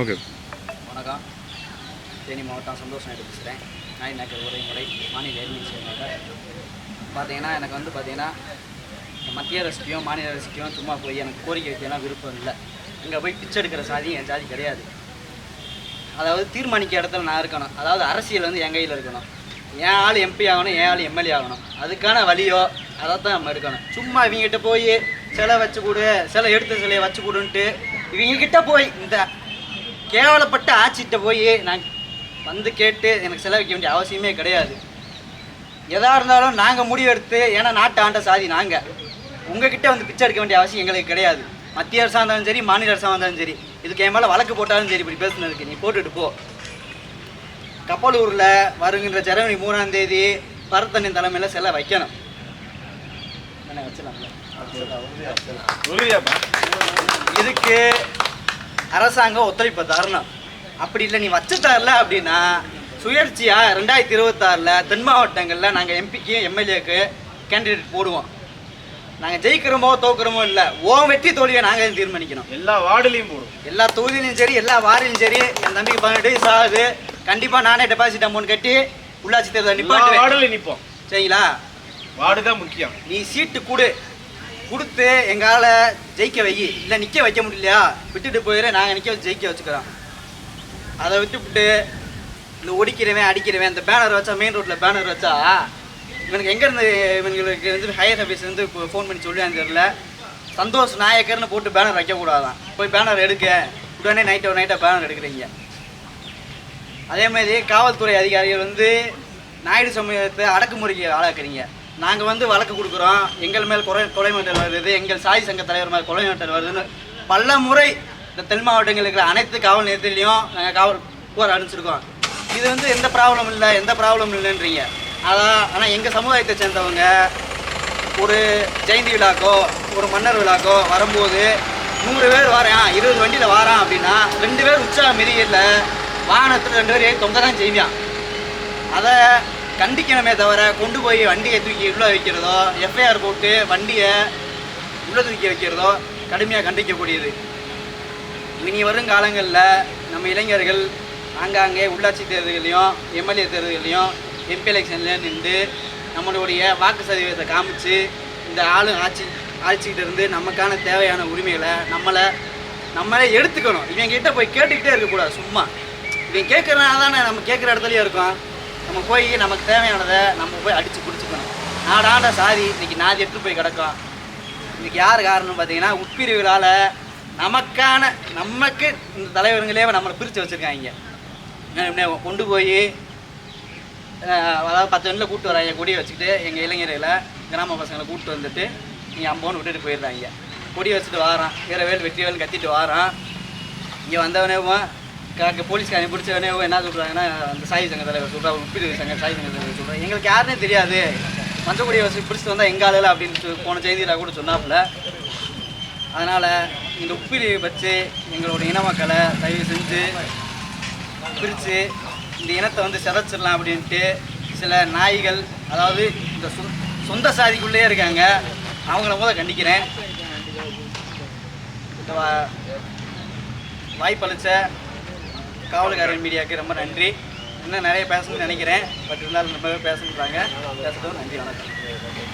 Okay. வணக்கம். தேனி மாவட்டம் சந்தோஷம் நாயுடு பேசுகிறேன் எனக்கு உரை முறை மாநில எல்மின் செயலாளர் பார்த்தீங்கன்னா எனக்கு வந்து பார்த்தீங்கன்னா மத்திய அரசுக்கும் மாநில அரசுக்கும் சும்மா போய் எனக்கு கோரிக்கை வைக்கலாம் விருப்பம் இல்லை. இங்கே போய் பிச்சை எடுக்கிற சாதி என் சாதி கிடையாது. அதாவது தீர்மானிக்க இடத்துல நான் இருக்கணும். அதாவது அரசியல் வந்து என் கையில் இருக்கணும். என் ஆள் எம்பி ஆகணும் என் ஆள் எம்எல்ஏ ஆகணும். அதுக்கான வழியோ அதை தான் நம்ம எடுக்கணும். சும்மா இவங்ககிட்ட போய் சிலை வச்சு கொடு சிலை எடுத்த சிலையை வச்சு கொடுன்ட்டு இவங்ககிட்ட போய் இந்த கேவலப்பட்ட ஆட்சிகிட்ட போய் நான் வந்து கேட்டு எனக்கு சிலை வைக்க வேண்டிய அவசியமே கிடையாது. எதா இருந்தாலும் நாங்கள் முடிவெடுத்து ஏன்னா நாட்டு ஆண்ட சாதி நாங்கள் உங்ககிட்ட வந்து பிச்சை எடுக்க வேண்டிய அவசியம் எங்களுக்கு கிடையாது. மத்திய அரசாக இருந்தாலும் சரி மாநில அரசாக இருந்தாலும் சரி இதுக்கு என் மேலே வழக்கு போட்டாலும் சரி இப்படி பேசுனதுக்கு நீ போட்டுட்டு போ. கப்பலூரில் வருகின்ற ஜனவரி மூணாம் தேதி பரத்தனின் தலைமையில் சிலை வைக்கணும். என்ன வச்சிடலாம்ல? இதுக்கு அரசாங்கம் ஒத்துழைப்பு தரணும். அப்படி இல்லை நீ வச்சு தரல அப்படின்னா சுயேட்சையா ரெண்டாயிரத்தி இருபத்தாறில் தென் மாவட்டங்களில் நாங்கள் எம்பிக்கு எம்எல்ஏக்கு கேண்டிடேட் போடுவோம். நாங்கள் ஜெயிக்கிறோமோ தோக்குறோமோ இல்லை ஓ வெற்றி தோல்வியை நாங்கள் தீர்மானிக்கணும். எல்லா வார்டுலையும் போடும் எல்லா தொகுதியிலும் சரி எல்லா வாரிலும் சரி என் தம்பிக்கு பதினெட்டு வயசு ஆகுது. கண்டிப்பாக நானே டெபாசிட் அமௌண்ட் கட்டி உள்ளாட்சி தேர்தல் எல்லா நிப்பாட்டுவேன். வார்டுலையும் நிற்போம் சரிங்களா? வார்டு தான் முக்கியம். நீ சீட்டு கொடு. கொடுத்து எங்களால் ஜெயிக்க வை. இல்லை நிற்க வைக்க முடியலையா? விட்டுட்டு போயிட நாங்கள் நிற்க வச்சு ஜெயிக்க வச்சுக்கிறோம். அதை விட்டுவிட்டு இந்த ஒடிக்கிறவன் அடிக்கிறவன் இந்த பேனர் வச்சா மெயின் ரோட்டில் பேனர் வச்சா இவனுக்கு எங்கேருந்து இவங்களுக்கு வந்து ஹையர் ஆஃபீஸ்லேருந்து இப்போ ஃபோன் பண்ணி சொல்லி தெரியல. சந்தோஷ் நாயக்கர்னு போட்டு பேனர் வைக்கக்கூடாதான். போய் பேனர் எடுக்க. உடனே நைட்டோ நைட்டாக பேனர் எடுக்கிறீங்க. அதே மாதிரி காவல்துறை அதிகாரிகள் வந்து நாயுடு சமூகத்தை அடக்குமுறைக்கு ஆளாக்குறீங்க. நாங்கள் வந்து வழக்கு கொடுக்குறோம். எங்கள் மேல் கொலை கொலை மிரட்டல் வருது. எங்கள் சாய் சங்க தலைவர் மேல் கொலை மிரட்டல் வருதுன்னு பல முறை இந்த தென் மாவட்டங்களில் இருக்கிற அனைத்து காவல் நிலையத்திலையும் நாங்கள் காவல் புகார் அனுப்பிச்சிருக்கோம். இது வந்து எந்த ப்ராப்ளம் இல்லை எந்த ப்ராப்ளம் இல்லைன்றீங்க. அதான் ஆனால் எங்கள் சமுதாயத்தை சேர்ந்தவங்க ஒரு ஜெயந்தி விழாக்கோ ஒரு மன்னர் விழாக்கோ வரும்போது நூறு பேர் வரேன் இருபது வண்டியில் வாரான் அப்படின்னா ரெண்டு பேர் உற்சாகம் மிதியில் வாகனத்தில் ரெண்டு பேர் ஏறி தொங்க தான் செய்வியான் அதை கண்டிக்கணுமே தவிர கொண்டு போய் வண்டியை தூக்கி உள்ளே வைக்கிறதோ எஃப்ஐஆர் போட்டு வண்டியை உள்ளே தூக்கி வைக்கிறதோ கடுமையாக கண்டிக்கக்கூடியது. இனி வரும் காலங்களில் நம்ம இளைஞர்கள் ஆங்காங்கே உள்ளாட்சி தேர்தல்களையும் எம்எல்ஏ தேர்தல்களையும் எம்பி எலெக்ஷன்லேயும் நின்று நம்மளுடைய வாக்கு சதவீதத்தை காமிச்சு இந்த ஆளு ஆட்சி ஆட்சிக்கிட்ட இருந்து நமக்கான தேவையான உரிமைகளை நம்மளை நம்மளே எடுத்துக்கணும். இவங்க கிட்ட போய் கேட்டுக்கிட்டே இருக்கக்கூடாது சும்மா. இவன் கேட்குறனால தானே நம்ம கேட்குற இடத்துலையும் இருக்கோம். நம்ம போய் நமக்கு தேவையானதை நம்ம போய் அடித்து பிடிச்சிக்கணும் நாடாண்ட சாதி இன்றைக்கி நாதி எட்டு போய் கிடக்கும். இன்றைக்கி யார் காரணம் பார்த்தீங்கன்னா உட்பிரிவுகளால் நமக்கான நமக்கு இந்த தலைவருங்களே நம்மளை பிரித்து வச்சுருக்காங்க. கொண்டு போய் அதாவது பத்து வண்டியில் கூப்பிட்டு வராங்க கொடியை வச்சுக்கிட்டு எங்கள் இளைஞர்களை கிராம பசங்களை கூப்பிட்டு வந்துட்டு நீங்கள் அம்போன்னு விட்டுட்டு போயிடுறாங்க கொடி வச்சுட்டு வாரான் வீரவேல் வெற்றிவேல் கத்திட்டு வாரான். இங்கே வந்தவனே காக்க போலீஸ்காரங்க பிடிச்சவனே என்ன சொல்கிறாங்கன்னா அந்த சாய் சங்க தலைவர் சொல்கிறா உப்பிடு சங்க சாய் சங்க தலைவர் சொல்கிறேன் எங்களுக்கு யாருனே தெரியாது. மஞ்சக்குடி வசதி பிடிச்சிட்டு வந்தால் எங்கள் ஆளுல அப்படின்னு போன செய்தியில் கூட சொன்னாப்புல. அதனால் இந்த உப்பிரிவை வச்சு எங்களோட இன மக்களை தயவு செஞ்சு பிரித்து இந்த இனத்தை வந்து சிதைச்சிடலாம் அப்படின்ட்டு சில நாய்கள் அதாவது இந்த சொ சொந்த சாதிக்குள்ளேயே இருக்காங்க. அவங்கள போத கண்டிக்கிறேன். வாய்ப்பளிச்ச வா- மீடியாவுக்கு ரொம்ப நன்றி. இன்னும் நிறைய பேசணும்னு நினைக்கிறேன். பட் இருந்தாலும் ரொம்பவே பேசணுன்றாங்க பேசுகிறோம் நன்றி வணக்கம்.